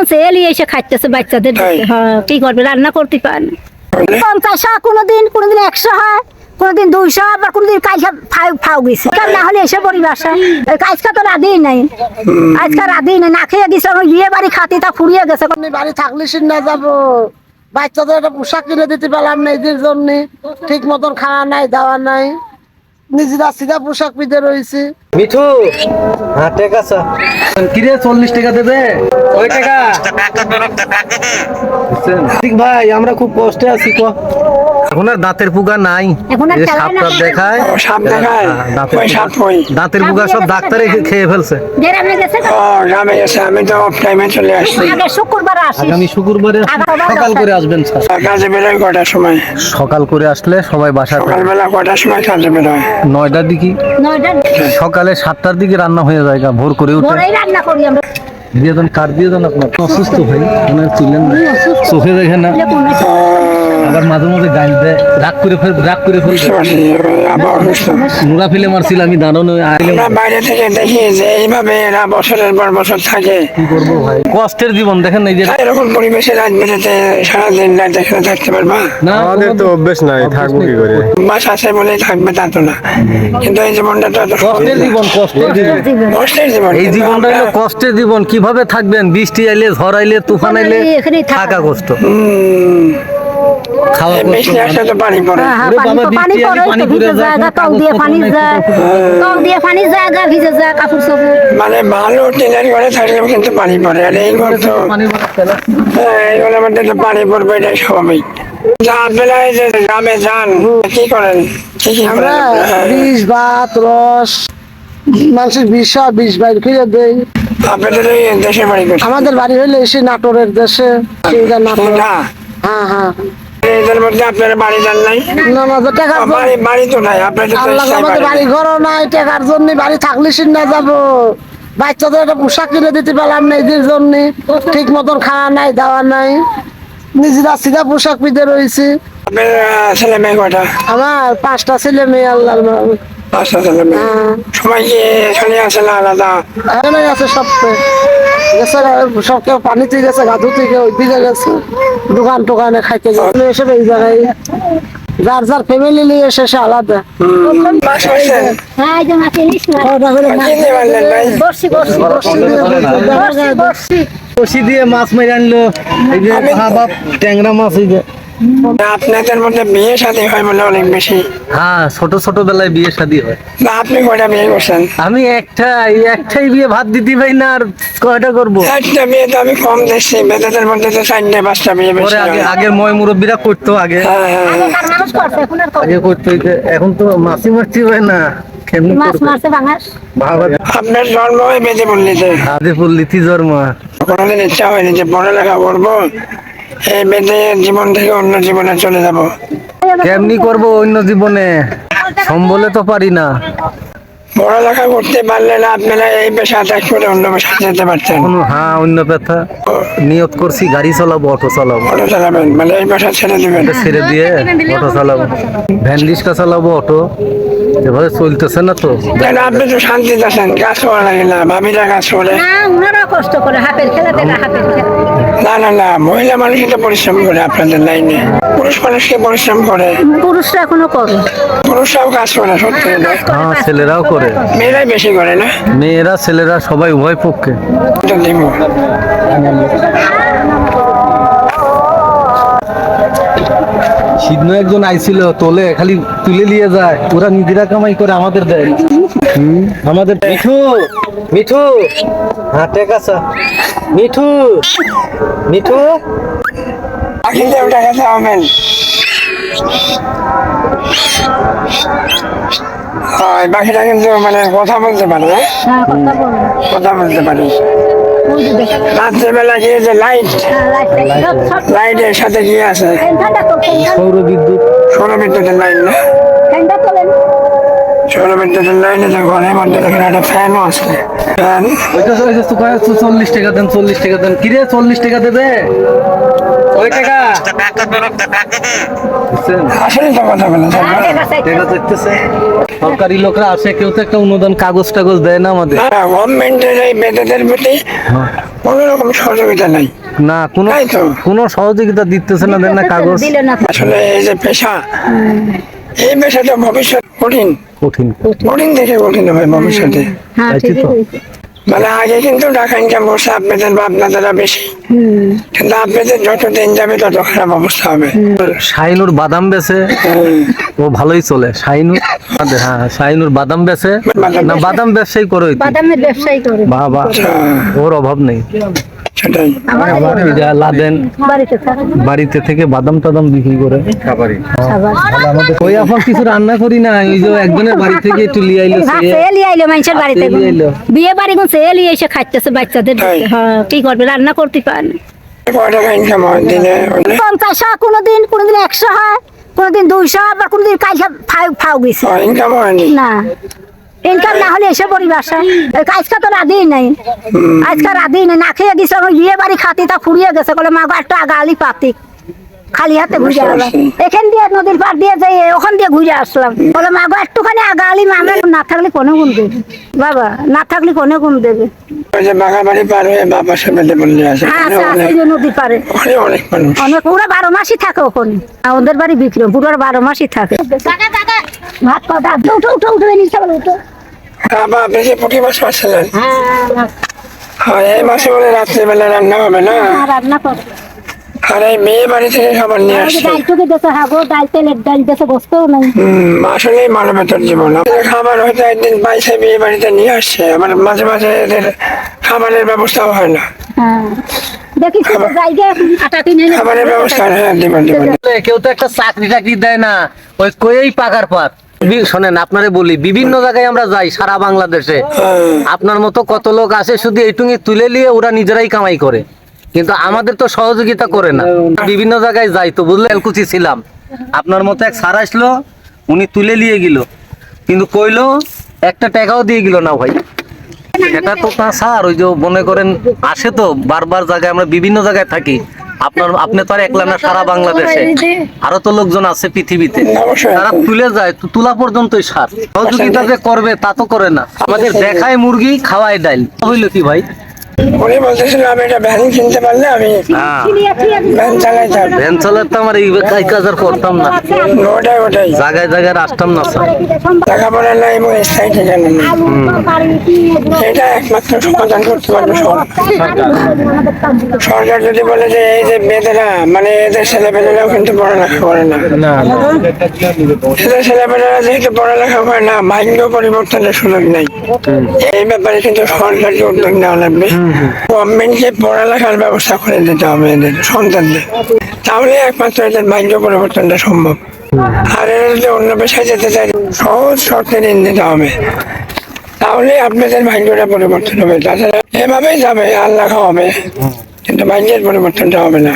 মন এলি এসে খাইতেছে বাচ্চাদের? হ্যাঁ কি করবে? রান্না করতে পারে না। পঞ্চাশ হয় কোনোদিন কোনোদিন একশো হয় কোনোদিন দুইশো আবার কোনোদিন কাজকা ফাউ ফাউ গেছে। না হলে এসে পড়ি বাসা কাজকা তো রাধেই নাই। আজকাল রাধেই নাই। না খেয়ে গেছে ওই বিয়ে বাড়ি খাতে তা ফুরিয়ে গেছে। বাড়ি থাকলে না যাব। বাচ্চাদের একটা পোশাক কিনে দিতে পারলাম না এদের জন্য। ঠিক মতন খাওয়া নাই দাওয়া নাই। নিজেরা সিধা পোশাক পিতে রয়েছে। মিঠু হ্যাঁ ঠিক আছে। কিরে চল্লিশ টাকা দেবে? ওই টাকা? ঠিক ভাই আমরা খুব কষ্টে আছি কো। এখন আর দাঁতের পুগা নাই। না। সাপটা দেখায়। সাপ দেখায়? দাঁতের সাপ পুগা সব ডাক্তারে খেয়ে ফেলছে। আমি তো টাইমে চলে আসছি। আগে শুক্রবার আসি আগামী শুক্রবারে সকাল করে আসবেন স্যার। কাজে বেরোয় কটার সময়? সকাল করে আসলে সবাই। সকালবেলা কটার সময় কাজে বেরোয়? নয়টার দিকে। সকালে সাতটার দিকে রান্না হয়ে যায় ভোর করে উঠে। রান্না করি আমরা। দিয়ে দেন কার দিয়ে দেন আপনার? অসুস্থ ভাই ছিলেন চোখে দেখে না। আবার মাঝে মাঝে গাইল দেয় রাগ করে ফেল রাগ করে ফেলবে নোরা ফেলে মারছিল আমি দাঁড়ানো আইলে বাইরে থেকে দেখি যে এইভাবে এরা বছরের পর বছর থাকে। কি করব ভাই? কষ্টের জীবন দেখেন এই যে এরকম পরিবেশে রাত বেরোতে সারাদিন রাত এখানে থাকতে পারবা? না আমাদের তো অভ্যেস নাই থাকব কি করে? বাস আছে বলেই থাকবে তা তো না। কিন্তু এই জীবনটা তো কষ্টের জীবন কষ্টের জীবন। কষ্টের জীবন। এই জীবনটা হলো কষ্টের জীবন। কীভাবে থাকবেন? বৃষ্টি আইলে ঝড় আইলে তুফান আইলে থাকা। কষ্ট। খাওয়া তো পানি পড়ে। হ্যাঁ, পানি বাবা, তো- পানি বৃষ্টি পড়ে পানি ভিজে যায়, জায়গা দিয়ে পানি যায়। তল দিয়ে পানি জায়গা ভিজে যায় কাপড় চোপড় মানে ভালো টিনের ঘরে থাকলেও কিন্তু পানি পড়ে আর এই ঘর তো। হ্যাঁ, এই ঘরের মধ্যে তো পানি পড়বে এটাই স্বাভাবিক। যা আপনারা এই যে গ্রামে যান কি করেন? কি কি আমরা হ্যাঁ, বিষ ভাত রস মানুষের বিষ হয় বিষ বাইর করে দেই। আপনাদের ওই দেশের বাড়ি আমাদের বাড়ি হইলে এসে নাটোরের দেশে। হ্যাঁ হ্যাঁ। মধ্যে আপনারা বাড়ি যান নাই? না না টাকার জন্য- বাড়ি বাড়ি তো নাই আপনাদের আল্লাহ আমাদের বাড়ি। বাড়ি ঘরও নাই টাকার জন্য বাড়ি থাকলে না যাব। বাচ্চাদের একটা পোশাক কিনে দিতে পারলাম না এদের জন্য। ঠিক মতন খাওয়া নাই দাওয়া নাই। নিজেরা সিধা পোশাক পিঁধে রয়েছে। ছেলে মেয়ে কয়টা? আমার পাঁচটা ছেলে মেয়ে রহমতে। পাঁচটা ছেলে মেয়ে। হ্যাঁ। সবাই কি আছে না আলাদা? আছে সব গেছে সব কেউ পানিতে গেছে গাধু থেকে ওই দিকে গেছে দোকান টোকানে খাইতে গেছে। এসে এই জায়গায় যার যার ফ্যামিলি নিয়ে এসে সে আলাদা। কি দিয়ে মাছ মেরে আনলো খাবার ট্যাংরা মাছ হয়ে যে। আপনাদের মধ্যে বিয়ে শাদী হয় বলে অনেক বেশি। হ্যাঁ ছোট ছোট বেলায় বিয়ে শাদী হয়। না আপনি কয়টা বিয়ে করছেন? আমি একটাই একটাই বিয়ে ভাত দিতে পাই না আর কয়টা করব? একটা বিয়ে তো আমি কম দেখছি বেদাদের মধ্যে তো চারটে পাঁচটা বিয়ে বেশি আগে ময় মুরব্বীরা করতো আগে। হ্যাঁ হ্যাঁ হ্যাঁ। আগে করতো এখন তো মাছি মারছি হয় না আপনার জন্ম হয় জন্মা কোনোদিন ইচ্ছা হয়নি যে পড়ালেখা করব এই বেঁধে জীবন থেকে অন্য জীবনে চলে যাব। কেমনি করব অন্য জীবনে? সম্বলে তো পারি না। পড়ালেখা করতে পারলে না আপনারা এই পেশা ত্যাগ করে অন্য পেশা যেতে পারতেন। কোনো হ্যাঁ অন্য ব্যথা নিয়ত করছি গাড়ি চালাবো অটো চালাবো। অটো চালাবেন মানে এই পেশা ছেড়ে দিবেন। ছেড়ে দিয়ে অটো চালাবো। ভ্যান রিক্সা চালাবো অটো। এভাবে চলতেছে না তো। আপনি তো শান্তিতে আছেন কাজ করা লাগে না ভাবিরা কাজ করে না ওনারা কষ্ট করে হাতের খেলা দেখা হাতের খেলা না না না মহিলা মানুষই তো পরিশ্রম করে আপনাদের লাইনে। পুরুষ মানুষকে পরিশ্রম করে? পুরুষরা এখনও করে। পুরুষরাও কাজ করে সত্যি এটা। হ্যাঁ ছেলেরাও করে। মেয়েরাই বেশি করে না? মেয়েরা ছেলেরা সবাই উভয় পক্ষে। এটা দিব সিদ্ধ একজন আইছিল তোলে খালি তুলে নিয়ে যায়। ওরা নিজেরা কামাই করে আমাদের দেয়। হুম, আমাদের মিঠু মিঠু হ্যাঁ ঠিক আছে মিঠু মিঠু। আখিতে ওটা গেছে আমেন হয় বাকিটা কিন্তু মানে কথা বলতে পারে হ্যাঁ? হ্যাঁ কথা বলতে পারে। রাত্রেবেলা গিয়ে যে লাইট লাইটের সাথে গিয়ে আছে? সৌর বিদ্যুৎ সৌর বিদ্যুতের লাইন না? সৌর বিদ্যুতের লাইনে যে ঘরের মধ্যে দেখেন একটা ফ্যানও আছে। ফ্যান চল্লিশ টাকা দেন চল্লিশ টাকা দেন। কিরে চল্লিশ টাকা দেবে? ওই টাকা আসলে তো কথা বলে টাকা চাইতেছে সরকারি লোকরা আসে কেউ তো একটা অনুদান কাগজ টাগজ দেয় না আমাদের। গভর্নমেন্টের এই বেদেদের প্রতি কোনো রকম সহযোগিতা নাই। না কোনো কোনো সহযোগিতা দিতেছে না দেন না কাগজ। দিল না। আসলে এই যে পেশা এই পেশাটা ভবিষ্যৎ কঠিন। কঠিন। কঠিন থেকে কঠিন হবে ভবিষ্যতে। হ্যাঁ। মানে আগে কিন্তু টাকা ইনকাম করছে আপনাদের বা আপনাদেরা বেশি। কিন্তু আপনাদের যত দিন যাবে তত খারাপ অবস্থা হবে। শাহিনুর বাদাম বেচে ও ভালোই চলে। শাহিনুর হ্যাঁ শাহিনুর বাদাম বেচে না বাদাম ব্যবসায়ী করে বাদামের ব্যবসায়ী করে। বাবা ওর অভাব নেই। সেটাই। এই লাদেন বাড়িতে থেকে। বাদাম টাদাম বিক্রি করে। ওই এখন কিছু রান্না করি না ওই যে একজনের বাড়ি থেকে একটু লিয়ে আইলো সে সেলি আইলো মানুষের বাড়িতে। বিয়ে বাড়ি কোন সেলি এসে খাইতেছে বাচ্চাদের? হ্যাঁ কি করবে? রান্না করতে পারে না। কয় টাকা ইনকাম হয় দিনে? পঞ্চাশ হয় কোনোদিন কোনোদিন একশো হয় কোনোদিন দুইশো আবার কোনোদিন কালকে ফাউ ফাউ গেছে। না। ইনকাম না হলে এসে পড়ি বাসা আজকে তো রাধেই নাই। আজকে রাধেই নাই। না খেয়ে গেছে ওই বিয়ে বাড়ি খাতি তা ফুরিয়ে গেছে। বলে মা একটা গালি পাতি। খালি হাতে ঘুরে আসলাম এখান দিয়ে নদীর পার দিয়ে যাই ওখান দিয়ে ঘুরে আসলাম। বলে মা গো একটুখানি আগালি মামলা না থাকলে কোনো গুণ দেবে? বাবা না থাকলে কোনো গুণ দেবে। ওই যে বাঘা বাড়ি পার হয়ে নদীর পারে ওখানে অনেক পুরো বারো মাসই থাকে ওখানে। ওদের বাড়ি বিক্রম পুরো বারো মাসই থাকে। ভাত পাতা উঠো উঠো উঠো নিচে বলো উঠো। বাবা আপনি যে পুঁটি মাছ পাচ্ছিলেন হ্যাঁ আর এই মাসে বলে রাত্রিবেলা রান্না হবে না? হ্যাঁ, রান্না করো আর এই মেয়ে বাড়ি থেকে খাবার নিয়ে আসছে ডাল দেশে হাগো ডাল তেলের ডাল দেশে বসতেও নাই। আসলেই মানবেতর জীবন। খাবার হয়তো একদিন পাইছে বিয়ে বাড়িতে নিয়ে আসছে আবার মাঝে মাঝে এদের খাবারের ব্যবস্থাও হয় না। হ্যাঁ। দেখি খাবারের ব্যবস্থা হ্যাঁ কেউ তো একটা চাকরি টাকরি দেয় না ওই কয়েই পাকার পাত বি- শোনেন, আপনারে বলি, বিভিন্ন জায়গায় আমরা যাই সারা বাংলাদেশে। আপনার মতো কত লোক আসে শুধু এইটুকুনি তুলে নিয়ে ওরা নিজেরাই কামাই করে। কিন্তু আমাদের তো সহযোগিতা করে না। বিভিন্ন জায়গায় যাই তো বুঝলে, এলকুচি ছিলাম। আপনার মতো এক সার আসলো, উনি তুলে নিয়ে গেল। কিন্তু কইলো, একটা টাকাও দিয়ে গেল না ভাই। এটা তো না স্যার, ওই যে মনে করেন, আসে তো, বারবার জায়গায় আমরা বিভিন্ন জায়গায় থাকি। আপনার আপনি তো আর একলা না সারা বাংলাদেশে। আরও তো লোকজন আছে পৃথিবীতে। তারা তুলে যায় তুলা পর্যন্তই সার। সহযোগিতা যে করবে তা তো করে না। আমাদের দেখায় মুরগি খাওয়ায় ডাইল। হইল কি ভাই? উনি বলতেছিল আমি এটা ভ্যান কিনতে পারলে আমি হ্যাঁ। ভ্যান চালাইতাম ভ্যান চালাতে আমার এই কাজ কাজ আর করতাম না। ওটাই ওটাই। জায়গায় জায়গায় আসতাম না স্যার। লেখাপড়া নাই এবং স্থায়ী ঠিকানা নেই। এটা একমাত্র সমাধান করতে পারবে সরকার। সরকার যদি বলে যে এই যে মেয়েদেরা মানে এদের ছেলেমেয়েরাও কিন্তু পড়ালেখা করে না। এদের ছেলেমেয়েরা যেহেতু পড়ালেখা করে না ভাগ্য পরিবর্তনের সুযোগ নেই। এই ব্যাপারে কিন্তু সরকারকে উদ্যোগ নেওয়া লাগবে। গভর্নমেন্টকে পড়ালেখার ব্যবস্থা করে দিতে হবে এদের, সন্তানদের। তাহলে একমাত্র এদের ভাগ্য পরিবর্তনটা সম্ভব। আর এরা যদি অন্য পেশায় যেতে চাই সহজ শর্তে ঋণ দিতে হবে। তাহলে আপনাদের ভাগ্যটা পরিবর্তন হবে। তাছাড়া এভাবেই যাবে, আল্লাহ হবে কিন্তু ভাগ্যের পরিবর্তনটা হবে না।